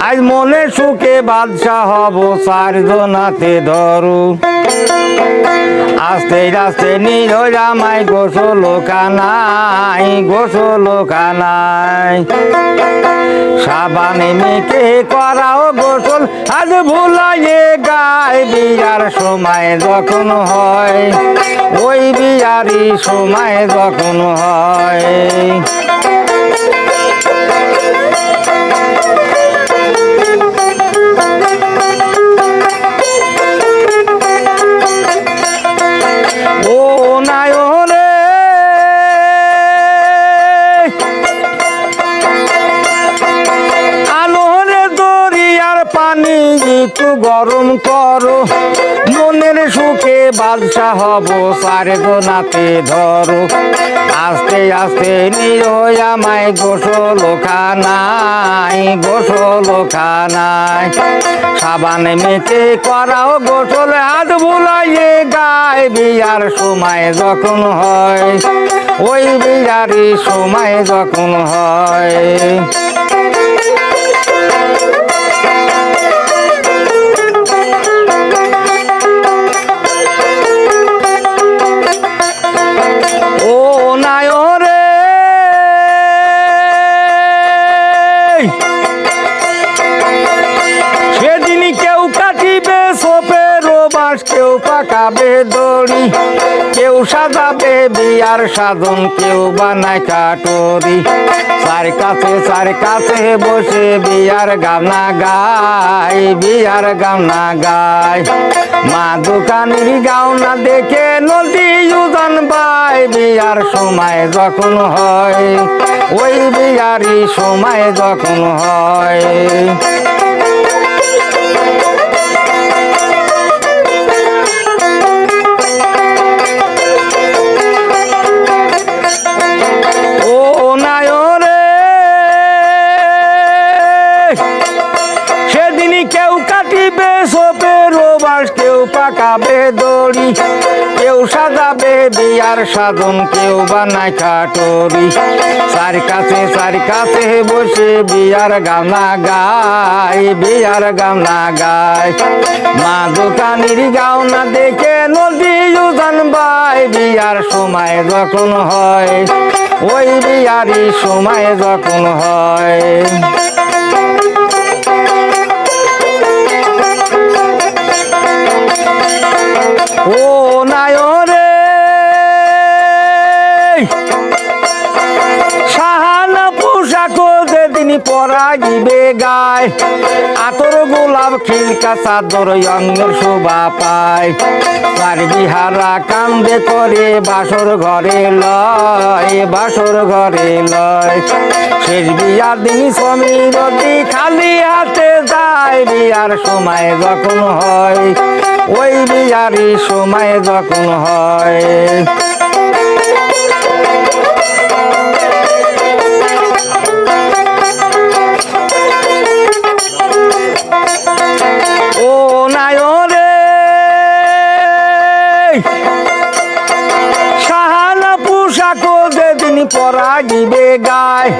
আজ মনে সুখে বাদশা হব চারজনাতে ধরু। আস্তে আস্তে নিজ জামাই গোসল কানাই গোসল কানাই সাবানে মেকে করাও গোসল, আজ ভুলাইয়ে গায় বিয়ার সময় যখন হয়। ওই বিয়ারি সময় যখন হয়। একটু গরম করো। মনের সুখে বাদশা হব, সারে দোনাতে ধরো। আস্তে আস্তে নিয় আমায় গোসল খানাই গোসল খানাই সাবান মেখে করাও গোসল, হাত বুলাইয়ে গায়। বিয়ার সময় যখন হয়, ওই বিয়ারি সময় যখন হয়। বাস কেউ পাকাবে দড়ি, কেউ সাজাবে বিয়ার সাধন কেউ বানায় কাটরি। চার কাছে চার কাছে বসে বিয়ার গানা গায়, বিয়ার গানা গায়। মা দোকানের গাওনা দেখে নদী উদান বাই বিয়ার সময় যখন হয়, ওই বিয়ারি সময় যখন হয়। কাটিবে সোপের বাস কেউ পাকাবে দড়ি, কেউ সাজাবে বিয়ার সাধন, কেউ বানায় কাটরি চার কাছে চার কাছে বসে বিয়ার গানা গায়, বিয়ার গানা গায়। মা দোকানির গাওনা দেখে নদী উজান বাই বিয়ার সময় যখন হয়, ওই বিয়ারি সময় যখন হয়। সাহানা পোশাক যেদিন পরা গিবে গায়, আতর গোলাপ খিলকা চাদর অঙ্গের শোভা পায়। তার বিহারা কান্দে করে বাসর ঘরে লয়, বাসর ঘরে লয়। শেষ বিয়ার দিন সমীর খালি হাতে যায়, বিয়ার সময় যখন হয়, ওই বিয়ারি সময় যখন হয়। পোশাক যেদিন পরা গিবে গায়,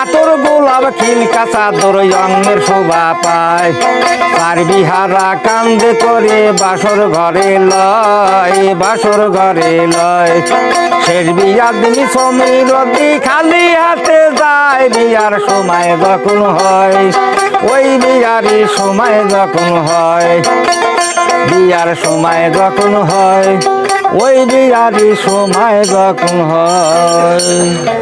আতর গোলাপ খিলকা চাদর অঙ্গের শোভা পায়। তার বিহারা কান্দে করে বাসর ঘরে লয়, বাসর ঘরে লয়। শেষ বিয়ার দিন সমীর খালি হাতে যায়, বিয়ার সময় যখন হয়, ওই বিয়ারি সময় যখন হয়। বিয়ার সময় যখন হয় ওই বিয়ারি সময় যখন হয়।